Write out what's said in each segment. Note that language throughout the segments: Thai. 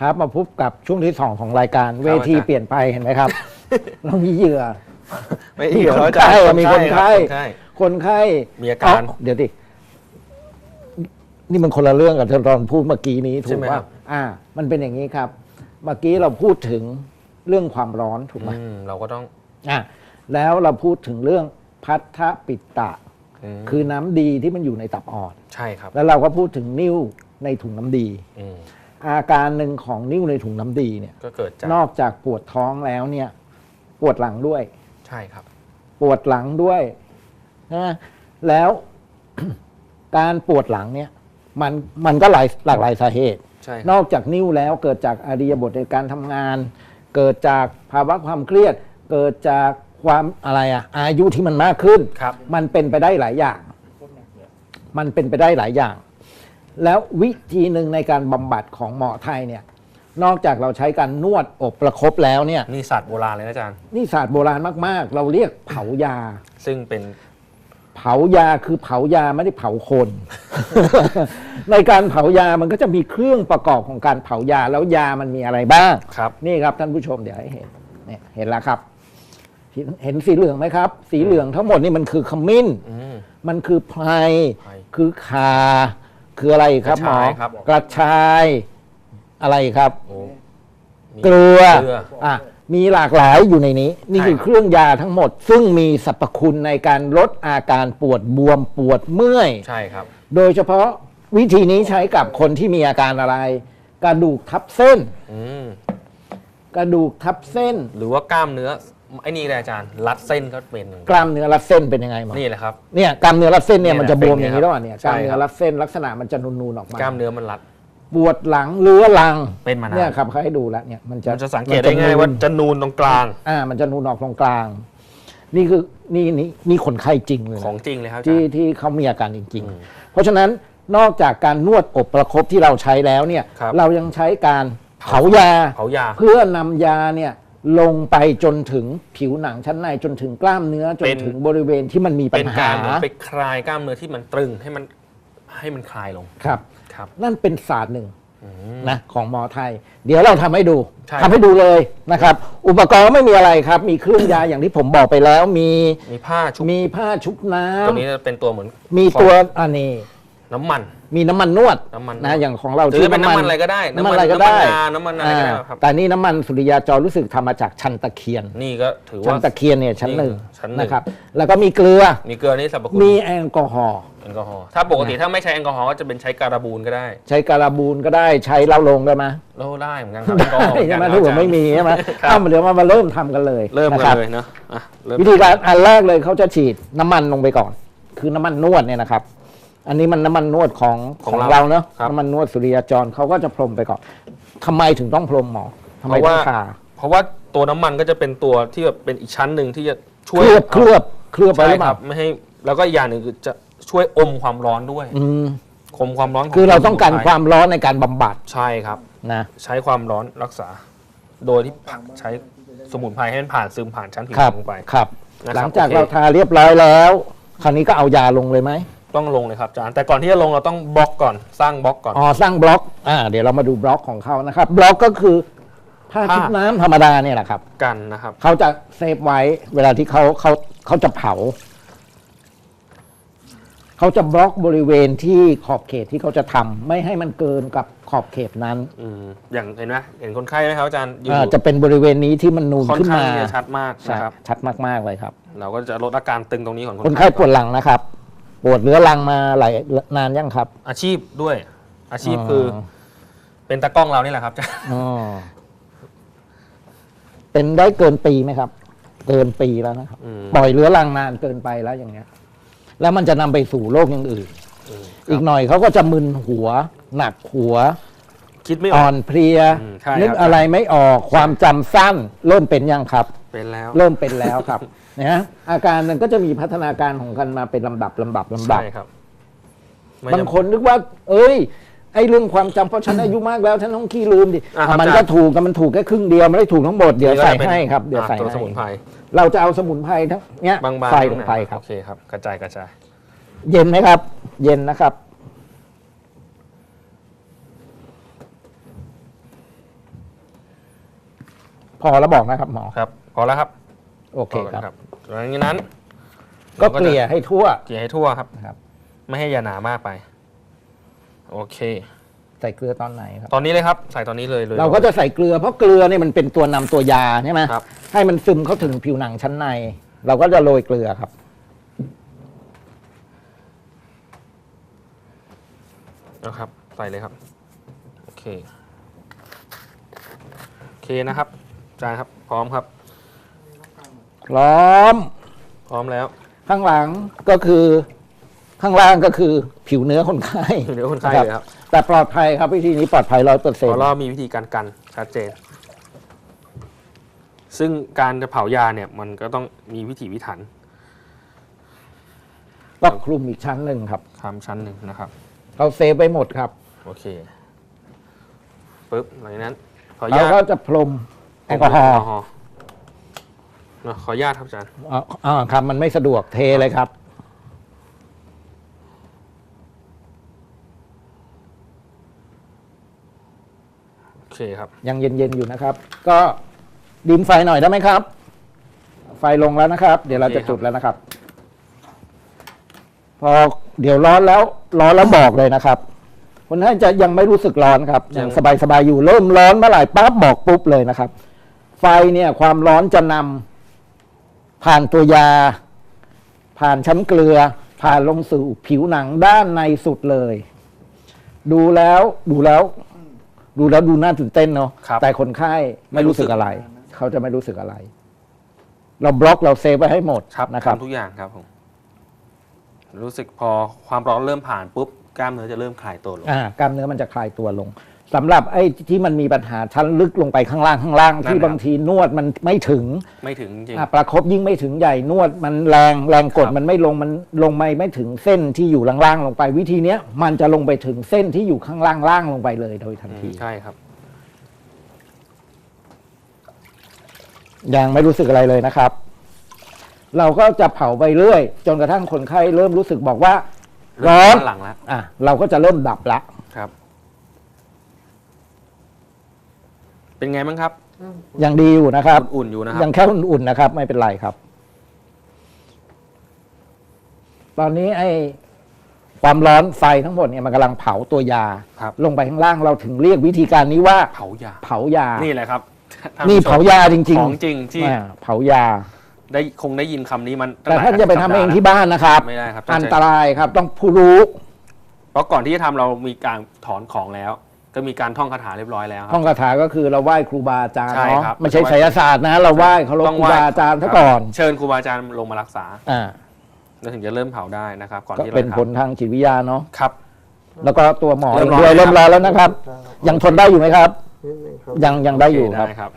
ครับ มาพบกับช่วงที่สองของรายการเวทีอาจารย์เปลี่ยนไปเห็นไหมครับเรามีเหยื่อไม่มีเกี่ยวคนอาจารย์ไข้มีคนไข้รับคนไข้คนไข้มีอาการเเดี๋ยวดินี่มันคนละเรื่องกับที่ตอนพูดเมื่อกี้นี้ถูใช่กไหมป่ะครับอ่า มันเป็นอย่างนี้ครับ เมื่อกี้เราพูดถึงเรื่องความร้อนถูกไหมอืมเราก็ต้องอ่าแล้วเราพูดถึงเรื่องพัทธปิตตะมคือน้ำดีที่มันอยู่ในตับอ่อน ใช่ครับ แล้วเราก็พูดถึงนิ่วในถุงน้ำดี อืมอาการหนึ่งของนิ่วในถุงน้ำดีเนี่ย ก็เกิดจากนอกจากปวดท้องแล้วเนี่ย ปวดหลังด้วย ใช่ครับ ปวดหลังด้วยนะแล้ว การปวดหลังเนี่ย มันมันก็หลายหลากหลายสาเหตุ ใช่คนรับอกจากนิ้วแล้วเกิดจากอาริยบทในการทำงาน เกิดจากภาวะความเครียด เกิดจากความอะไรอะอายุที่มันมากขึ้น ครับ มันเป็นไปได้หลายอย่าง มันเป็นไปได้หลายอย่าง แล้ววิธีหนึ่งในการบำบัดของหมอไทยเนี่ยนอกจากเราใช้การนวดอบประคบแล้วเนี่ยนี่ศาสตร์โบราณเลยนะอาจารย์ นี่ศาสตร์โบราณมากๆ เราเรียกเผายา ซึ่งเป็น เผายาคือเผายาไม่ได้เผาคน ในการเผายามันก็จะมีเครื่องประกอบของการเผายาแล้วยามันมีอะไรบ้างครับ นี่ครับท่านผู้ชมเดี๋ยวให้เห็นเนี่ยเห็นแล้วครับ เห็นเห็นสีเหลืองไหมครับ สีเหลืองทั้งหมดนี่มันคือขมิ้นอืมมันคือไพรไพร คือคา คืออะไรครับหมอกระชายครับ กระชายอะไรครับ โอ้มีเกลือเกลือ อะมีหลากหลายอยู่ในนี้ นี่คือใช่ครับ เครื่องยาทั้งหมด ซึ่งมีสรรพคุณในการลดอาการปวดบวมปวดเมื่อย ใช่ครับ โดยเฉพาะวิธีนี้ใช้กับคนที่มีอาการอะไร กระดูกทับเส้น อืม กระดูกทับเส้น หรือว่ากล้ามเนื้อ ไอ้นี่เลยอาจารย์ รัดเส้นก็เป็นหนึ่งกล้ามเนื้อรัดเส้นเป็นยังไงหมอนี่แหละครับ เนี่ยกล้ามเนื้อรัดเส้นเนี่ยเนี่ยมันจะบวมเป็นอย่างนี้ไงแล้วครับอะเนี่ยใช่กล้ามเนื้ครัอบรัดเส้นลักษณะมันจะนูนๆออกมากล้ามเนื้อมันรัด ปวดหลังเรื้อรังเป็นมานานเนี่ยครับเขาให้ดูแล้วเนี่ยมันจะมันจะสังเกตได้ง่ายว่าจะนูนตรงกลางอ่ามันจะนูนออกตรงกลาง นี่คือนี่นี่นี่คนไข้จริงเลยนะ ของจริงเลยครับอาจารที่ย์ ที่เขามีอาการจริง อืมๆ เพราะฉะนั้นนอกจากการนวดอบประคบที่เราใช้แล้วเนี่ย ครับ เรายังใช้การเผายา เผายา เพื่อนำยาเนี่ย ลงไปจนถึงผิวหนังชั้นในจนถึงกล้ามเนื้อจนเป็นถึงบริเวณที่มันมีปัเป็ญนหาการเหมือนไปคลายกล้ามเนื้อที่มันตรึงให้มันให้มันคลายลงครับครับ นั่นเป็นศาสตร์หนึ่งอืมนะของหมอไทย เดี๋ยวเราทำให้ดูใช่ทำให้ดูเลยนะครับ อุปกรณ์ไม่มีอะไรครับ มีเครื่องยาอย่างที่ผมบอกไปแล้ว มีมีผ้าชุบมีผ้าชุบน้ำตัวนี้จะเป็นตัวเหมือน มีตัวอันนี้น้ำมัน มีน้ำมันนวดน้ำมันนะอย่างของเราหรือจะเป็นน้ำมันอะไรก็ได้ น้ำมันอะไรก็ได้น้ำมันงาน้ำมันอะไรก็ได้อ่าครับแต่นี่น้ำมันสุริยาจอรู้สึกทำมาจากชันตะเคียน นี่ก็ถือชันว่าตะเคียนเนี่ยชั้นหนึ่งชั้นหนึ่งนะครับ แล้วก็มีเกลือมีเกลือนี่สรรพคุณมีแอลกอฮอล์แอลกอฮอล์ถ้าปกติถ้าไม่ใช้แอลกอฮอล์ก็จะเป็นใช้การาบูนก็ได้ ใช้การาบูนก็ได้ใช้เหล้าลงได้ไหมโลได้เหมือนกันครับแอลกอฮอล์เหมือนใช่กันไหมนะถ้าเกิดไม่มีใช่ไหมครับเอาเดี๋ยวมามาเริ่มทำกันเลย เริ่มนะกัคนรับเลยเนอะอะเริ่มวิธีการอันแรกเลยเขาจะฉีดน้ำมันลงไปก่อน คือน้ำมันนวดเนี่ยนะครับ อันนี้มันน้ำมันนวดของของเราเนาะครับ น้ำมันนวดสุริยาจรเขาก็จะพรมไปก่อนทำไมถึงต้องพรมหมอทำไมเพราะต้อว่างทาเพราะว่าตัวน้ำมันก็จะเป็นตัวที่แบบเป็นอีกชั้นหนึ่งที่จะช่วยเคลือบเคลือบเคลือบไปใช่หรือเปคล่ารับไม่ให้แล้วก็อีกอย่างหนึ่งคือจะช่วยอมความร้อนด้วยอืมคมความร้อนขคือเราต้องการสมุนไพความร้อนในการบำบัดใช่ครับ นะ ใช้ความร้อนรักษา โดยที่ผักใช้สมุนไพรให้มันผ่านซึมผ่านชั้นผิวครับลงไป ครับ นะครับหลังจากโอเค เราทาเรียบร้อยแล้ว คราวนี้ก็เอายาลงเลยไหม ต้องลงเลยครับอาจารย์แต่ก่อนที่จะลงเราต้องบล็อกก่อนสร้างบล็อกก่อนอ๋อสร้างบล็อกอ่าเดี๋ยวเรามาดูบล็อกของเขานะครับบล็อกก็คือผ้าผ้าชุบน้ำธรรมดาเนี่ยแหละครับ กันนะครับ เขาจะเซฟไว้เวลาที่เขาเขาเขาจะเผา เขาจะบล็อกบริเวณที่ขอบเขตที่เขาจะทำไม่ให้มันเกินกับขอบเขตนั้นอืมอย่างเห็นไหมเห็นคนไข้ไหมครับอาจารย์อยู่อ่าจะเป็นบริเวณนี้ที่มันนูนค่อนขึ้นข้างมาที่จะชัดมากใช่นะครับ ชัดมากๆเลยครับ เราก็จะลดอาการตึงตรงนี้ของคนไข้ปวดหลังนะครับ ปวดเรื้อรังมาหลายนานยังครับอาชีพด้วย อาชีพคืออเป็นตากล้องเรานี่แหละครับอาจารย์อ๋อเป็นได้เกินปีไหมครับ เกินปีแล้วนะครับอืม ปล่อยเรื้อรังนานเกินไปแล้วอย่างเงี้ย แล้วมันจะนำไปสู่โรคอย่างอื่นอืมอีกหน่อยเขาก็จะมึนหัว หนักหัว คิดไม่ออ่ออก นเพลียอืมใช่นึกครับอะไรไม่ออกความจำสั้นเริ่มเป็นยังครับ เป็นแล้ว เริ่มเป็นแล้วครับ นะฮะอาการมันก็จะมีพัฒนาการของกันมาเป็นลำดับลำดับลำดับใช่ครับไม่บางจำคนนึกว่า เอ้ยไอ้เรื่องความจำเพราะฉันอายุมากแล้วฉันต้องขี้ลืมดิอะครับมันอาก็จารย์ถูกแต่มันถูกแค่ครึ่งเดียวไม่ได้ถูกทั้งหมดเดี๋ยวใส่นี่ก็จะเป็นให้ครับเดี๋ยวอะใส่ตัวให้สมุนไพรเราจะเอาสมุนไพรทั้งเนี้ยบางๆใส่ลงไปครับโอเคครับกระจายกระจายเย็นไหมครับ เย็นนะครับ พอแล้วบอกนะครับหมอครับ พอแล้วครับโอเคพอคแล้รับวหลังจากนั้นก็ราเกลี่ยให้ทั่วเกลี่ยให้ทั่วครับครับ ไม่ให้ยาหนามากไป โอเค ใส่เกลือตอนไหนครับ ตอนนี้เลยครับ ใส่ตอนนี้เลยเลยเราก็จะใส่เกลือเพราะเกลือเนี่ยมันเป็นตัวนำตัวยาใช่ไหมครับ ให้มันซึมเข้าถึงผิวหนังชั้นใน เราก็จะโรยเกลือครับ นะครับ ใส่เลยครับ โอเค โอเคนะครับอาจารย์ครับ พร้อมครับ พร้อม พร้อมแล้ว ข้างหลังก็คือข้างล่างก็คือผิวเนื้อคนไข้เดี๋ยวคนไข้เลยครับ แต่ปลอดภัยครับวิธีนี้ปลอดภัยร้อยเปอร์เซ็นเพต์ราะเรามีวิธีการกันชัดเจน ซึ่งการจะเผายาเนี่ยมันก็ต้องมีวิธีวิถันก็คลุมอีกชั้นหนึ่งครับทำชั้นหนึ่งนะครับ เราเซฟไปหมดครับ โอเคปุ๊บหลังจากนั้นขออนุเราญาตก็จะพรมแอลกอฮอล์ล์ เนอะขออนุญาตครับอาจารย์ อ่าอ่าครับมันไม่สะดวกเทเลยครับ โอเคครับ ยังเย็นๆอยู่นะครับ ก็ดิมไฟหน่อยได้ไหมครับ ไฟลงแล้วนะครับ เดี๋ยวเราจะโอเคครับจุดแล้วนะครับ พอเดี๋ยวร้อนแล้ว ร้อนแล้วบอกเลยนะครับคนไข้จะยังไม่รู้สึกร้อนครับยังสบายๆอยู่เริ่มร้อนเมื่อไหร่ปั๊บบอกปุ๊บเลยนะครับ ไฟเนี่ยความร้อนจะนำ ผ่านตัวยา ผ่านชั้นเกลือ ผ่านลงสู่ผิวหนังด้านในสุดเลย ดูแล้วดูแล้ว ดูแล้วดูน่าตื่นเต้นเนาะครับแต่คนไข้ไม่รู้สึกอะไร เขาจะไม่รู้สึกอะไร เราบล็อกเราเซฟไว้ให้หมดครับนะครับ ทำทุกอย่างครับผม รู้สึกพอความร้อนเริ่มผ่านปุ๊บกล้ามเนื้อจะเริ่มคลายตัวลง อ่ากล้ามเนื้อมันจะคลายตัวลง สำหรับไอ้ที่มันมีปัญหาชั้นลึกลงไปข้างล่างข้างล่างนั่นที่ครับ บางทีนวดมันไม่ถึงไม่ถึงจริง อะประคบยิ่งไม่ถึงใหญ่นวดมันแรงแรงกดครับ มันไม่ลงมันลงไปไม่ถึงเส้นที่อยู่ล่างๆลงไป วิธีเนี้ยมันจะลงไปถึงเส้นที่อยู่ข้างล่างล่างลงไปเลยโดยทันทีอืมใช่ครับ ยังไม่รู้สึกอะไรเลยนะครับ เราก็จะเผาไปเรื่อย จนกระทั่งคนไข้เริ่มรู้สึกบอกว่า ร้อน หลังแล้ว อะเราก็จะเริ่มดับละ ครับ เป็นไงบ้างครับ ยังดีอยู่นะครับ อุ่นๆอยู่นะครับ ยังแค่อุ่นๆนะครับ ไม่เป็นไรครับ ตอนนี้ไอ้ความร้อนไฟทั้งหมดเนี่ยมันกำลังเผาตัวยา ครับ ลงไปข้างล่างเราถึงเรียกวิธีการนี้ว่า เผายา เผายา นี่แหละครับท่นี่ผู้ชมเผายาจริงของจริงที่อ่าเผายา ได้คงได้ยินคำนี้มันแต่ท่านจะไปทำเองที่บ้านนะครับ ไม่ได้ครับอันตรายครับ ต้องผู้รู้ เพราะก่อนที่จะทำเรามีการถอนของแล้ว ก็มีการท่องคาถาเรียบร้อยแล้วคท่รัอบ งคาถาก็คือเราไหว้ครูบาอาจารย์ใช่เนาะครับ ไม่ใช่ไสยศาสตร์นะ เราไหว้เคารพครูบาอาจารย์ซะก่อนเชิญครูบาอาจารย์ลงมารักษา อ่าแล้วถึงจะเริ่มเผาได้นะครับ ก่อนก็ที่เราเป็นจะผลทางจิตวิทยาเนาะทำครับ แล้วก็ตัวหมอเริ่เองมร้อนด้วยแล้ว เริ่มร้อนแล้วนะครับ ยังทนได้อยู่ไหมครับ นิดนึงครับยังยังได้อยู่โเคครับครับ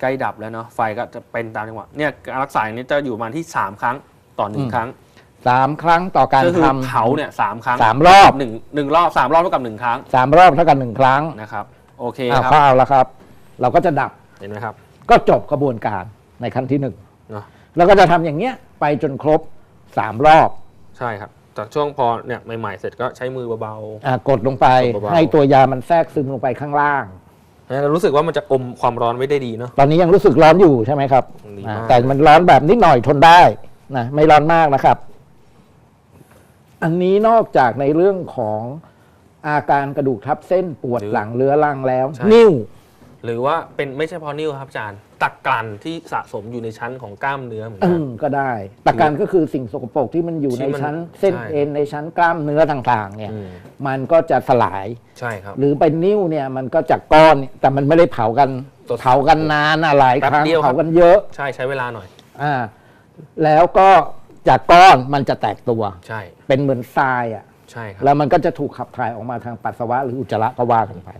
ใกล้ดับแล้วเนาะไฟก็จะเป็นตามจังหวะเนี่ยการรักษาอย่างนี้จะอยู่ประมาณที่สามครั้งต่อหนึ่อืงมครั้ง สามครั้งต่อการก็คือทำ เผาเนี่ยสามครั้งสามรอบ หนึ่งหนึ่งรอบสามรอบเท่ากับหนึ่งครั้งสามรอบเท่ากันหนึ่งครั้งนะครับ โอเคอ้าวครับข้าวแล้วครับ เราก็จะดับเห็นไหมครับก็จบกระบวนการในขั้นที่หนึ่งเนอะแล้วก็จะทำอย่างเงี้ยไปจนครบสามรอบใช่ครับจากช่วงพอเนี่ยใหม่ๆเสร็จก็ใช้มือเบาอ่ากดลงไปกดเบาๆ ให้ตัวยามันแทรกซึมลงไปข้างล่าง ๆนะเรารู้สึกว่ามันจะอมความร้อนไว้ได้ดีเนาะ ตอนนี้ยังรู้สึกร้อนอยู่ใช่ไหมครับดีอ่ามากแต่มันร้อนแบบนิดหน่อยทนได้นะไม่ร้อนมากนะครับ อันนี้นอกจากในเรื่องของอาการกระดูกทับเส้นปวดหลังเรื้อรังแล้วนิ้วหรือว่าเป็นไม่ใช่เพอนิ้วครับอาจารย์ตะกรันที่สะสมอยู่ในชั้นของกล้ามเนื้อเหมือนอืกัน มก็ได้ตะการก็คือสิ่งสกปรกที่มันอยู่ที่ในมันชั้นเส้นใช่ เอ็นในชั้นกล้ามเนื้อต่างๆ เนี่ย อืมมันก็จะสลาย ใช่ครับ หรือเป็นนิ้วเนี่ยมันก็จากก้อนเนี่ยแต่มันไม่ได้เผากันตัวเผากันนานอะหลายแป๊บครั้งเดียวครับ เผากันเยอะ ใช่ใช้เวลาหน่อย อ่า แล้วก็ จากก้อนมันจะแตกตัว ใช่ เป็นเหมือนทรายอะ ใช่ครับ แล้วมันก็จะถูกขับถ่ายออกมาทางปัสสาวะหรืออุจจาระก็ว่ากันไป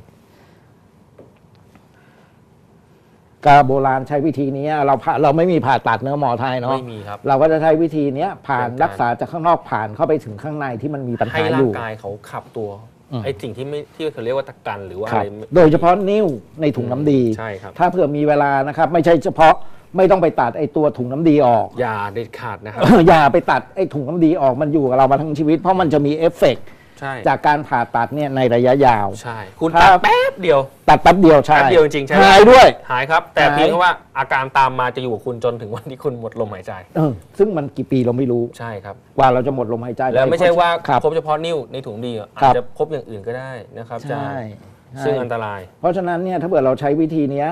กาโบราณใช้วิธีนี้เราผ่าเราไม่มีผ่าตัดเนื้อหมอไทยเนาะไม่มีครับเราก็จะใช้วิธีเนี้ยผ่านเป็นการ รักษาจากข้างนอกผ่านเข้าไปถึงข้างในที่มันมีปัญให้หาอร่างยู่ กายเขาขับตัวอืม ไอ้สิ่งที่ไม่ที่เขาเรียกว่าตะกันหรือว่าคอะรับไรโดยเฉพาะนิ้วในถุงน้ำดี ใช่ครับ ถ้าเผื่อมีเวลานะครับ ไม่ใช่เฉพาะไม่ต้องไปตัดไอ้ตัวถุงน้ำดีออก อย่าเด็ดขาดนะครับ อย่าไปตัดไอ้ถุงน้ำดีออกมันอยู่กับเรามาทั้งชีวิต เพราะมันจะมีเอฟเฟกต์ ใช่ จากการผ่าตัดเนี่ยในระยะยาว ใช่ คุณครัตับดแป๊บเดียว ตัดแป๊บเดียวใช่แป๊บเดียวจริงๆใช่หายด้วย หายครับ แต่หาย เพียงแค่ว่าอาการตามมาจะอยู่กับคุณจนถึงวันที่คุณหมดลมหายใจ เออซึ่งมันกี่ปีเราไม่รู้ ใช่ครับ กว่าเราจะหมดลมหายใจปแล้วไม่ใช่ว่าครับ พบเฉพาะนิ้วในถุงดีอะครัอาจบ จะพบอย่างอื่นก็ได้นะครับอาจารใช่ย์ใช่ซึ่งอันตรายเพราะฉะนั้นเนี่ยถ้าเกิดเราใช้วิธีเนี้ย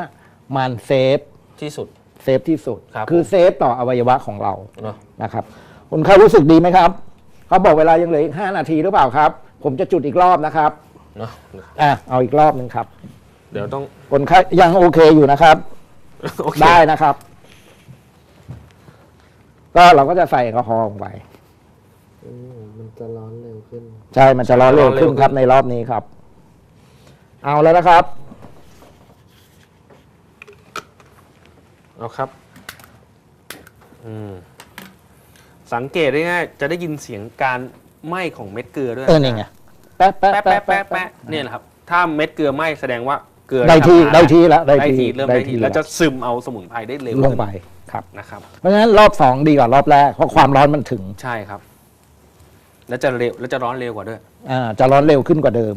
มันเซฟที่สุด เซฟที่สุดครับคือเซฟต่ออวัยวะของเราเนาะนะครับคุณไข้รู้สึกดีไหมครับ เขาบอกเวลายังเหลืออีกห้านาทีหรือเปล่าครับ ผมจะจุดอีกรอบนะครับเนาะอะเอาอีกรอบหนึ่งครับ เดี๋ยวต้องคนไข้ยังโอเคอยู่นะครับ โอเคได้นะครับ ก็เราก็จะใส่แอลกอฮอล์ลงไปอืมมันจะร้อนเร็วขึ้น ใช่มันจะร้อนเร็วขึ้นครับในรอบนี้ครับ เอาแล้วนะครับ เอาครับ อืม สังเกตได้ง่ายจะได้ยินเสียงการไหม้ของเม็ดเกลือด้วยเออนี่ไงแป๊ะแป๊ะแป๊ะแป๊ะแป๊ะแป๊ะแป๊ะเนี่ยแหละครับ ถ้าเม็ดเกลือไหม้แสดงว่าเกลือได้ที่ทำงานได้ที่แล้วได้ได้ที่ทีเริ่มได้ทีแล้แล้ววจะซึมเอาสมุนไพรได้เร็วลงขึ้นไปครับ นะครับ เพราะฉะนั้นรอบสองดีกว่ารอบแรกเพราะความร้อนมันถึงใช่ครับ แล้วจะเร็วแล้วจะร้อนเร็วกว่าด้วย อ่าจะร้อนเร็วขึ้นกว่าเดิม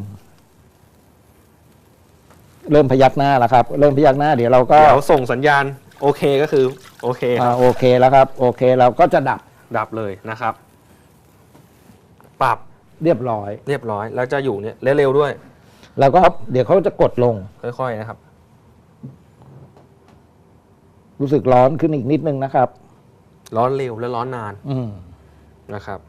เริ่มพยักหน้าแล้วครับ เริ่มพยักหน้าเดี๋ยวเราก็เดี๋ยวส่งสัญญาณ โอเคก็คือ โอเคคอ่ารับโอเคแล้วครับ โอเคเราก็จะดับ ดับเลยนะครับ ปรับเรียบร้อย เรียบร้อย แล้วจะอยู่เนี่ยและเร็วด้วย แล้วก็เดี๋ยวเขาจะกดลง ค่อยๆนะครับ รู้สึกร้อนขึ้นอีกนิดนึงนะครับ ร้อนเร็วและร้อนนานอืมนะครับ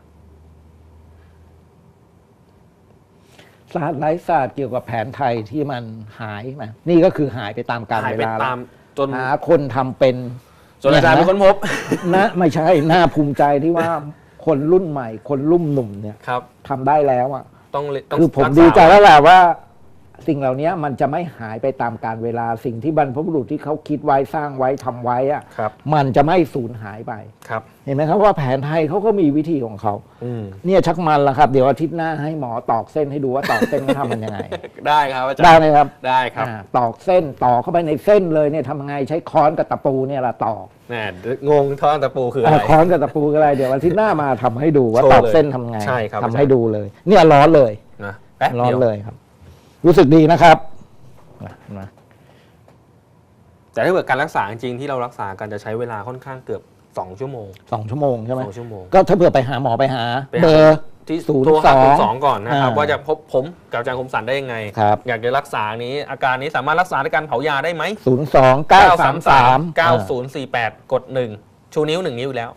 ศาสตร์ไร้ศาสตร์เกี่ยวกับแผนไทยที่มันหายมานี่ก็คือหายไปตามกาลหายเวไปลาตามจน หาคนทำเป็น จนอาจารย์เป็นคนพบนะไม่ใช่น่าภูมิใจที่ว่าคนรุ่นใหม่ คนรุ่มหนุ่มเนี่ยครับทำได้แล้วอะต้องเรต้งคือผมรักษาดีใจแล้วแหละว่า สิ่งเหล่านี้มันจะไม่หายไปตามการเวลาสิ่งที่บรรพบุรุษที่เขาคิดไว้สร้างไว้ทำไว้อะครับมันจะไม่สูญหายไปครับ เห็นไหมครับว่าแผนไทยเขาก็มีวิธีของเขาอืมเนี่ยชักมันแล้วครับ เดี๋ยวอาทิตย์หน้าให้หมอตอกเส้นให้ดูว่าตอกเส้นเขาทำมันยังไง ได้ครับอาจารได้ย์ไหมครับได้ครับอ่าตอกเส้นต่อเข้าไปในเส้นเลยเนี่ยทำยังไงใช้ค้อนกับตะปูเนี่ยละตอกแหมงงท่อนตะปูคืออะไรอ่าค้อนกับตะปูคืออะไรเดี๋ยวอาทิตย์หน้ามาทำให้ดูว่าโชว์ตอกเลยเส้นทำไงใช่ครับทำให้ดูเลย เนี่ยร้อนเลยนะแป๊บร้อนเดียวเลยครับ รู้สึกดีนะครับนะนะแต่ถ้าเกิดการรักษาจริงๆที่เรารักษากันจะใช้เวลาค่อนข้างเกือบ 2 ชั่วโมง สองชั่วโมงใช่ไหมสองชั่วโมง ก็ถ้าเผื่อไปหาหมอไปหา ไปหา เบอร์ ที่ศูนย์โทรหาสองศูนย์สองก่อนนะครับ อ่า ว่าจะพบผมกับอาจารย์คมสันได้ยังไง ครับอยากจะรักษานี้ อาการนี้สามารถรักษาด้วยการเผายาได้ไหมศูนย์สองเก้าสามสาม9048 กด 1 ชูนิ้ว 1 นิ้วอีกแล้ว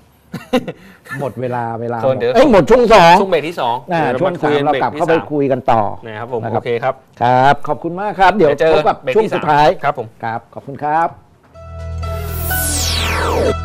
หมดเวลาเวลาคนเดี๋ยว เอ้ยหมดช่วงสองช่วงเบรกที่2อ่าช่วงสามเรากลับเข้าไปคุยกันต่อ นะครับผมนะครับ โอเคครับ ครับ ขอบคุณมากครับ เดี๋ยวเจอพบกับเบรกช่วงที่สุดสามท้ายครับผม ครับ ขอบคุณครับ